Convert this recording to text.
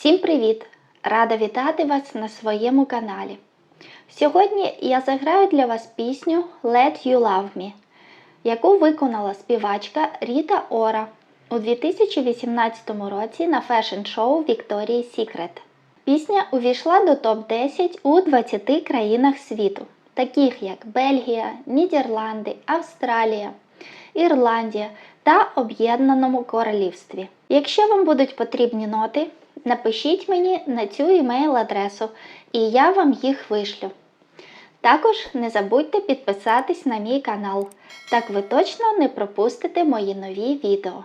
Всім привіт! Рада вітати вас на своєму каналі. Сьогодні я заграю для вас пісню Let You Love Me, яку виконала співачка Ріта Ора у 2018 році на фешн-шоу Victoria's Secret. Пісня увійшла до топ-10 у 20 країнах світу, таких як Бельгія, Нідерланди, Австралія, Ірландія та Об'єднаному Королівстві. Якщо вам будуть потрібні ноти, напишіть мені на цю емейл-адресу і я вам їх вишлю. Також не забудьте підписатись на мій канал, так ви точно не пропустите мої нові відео.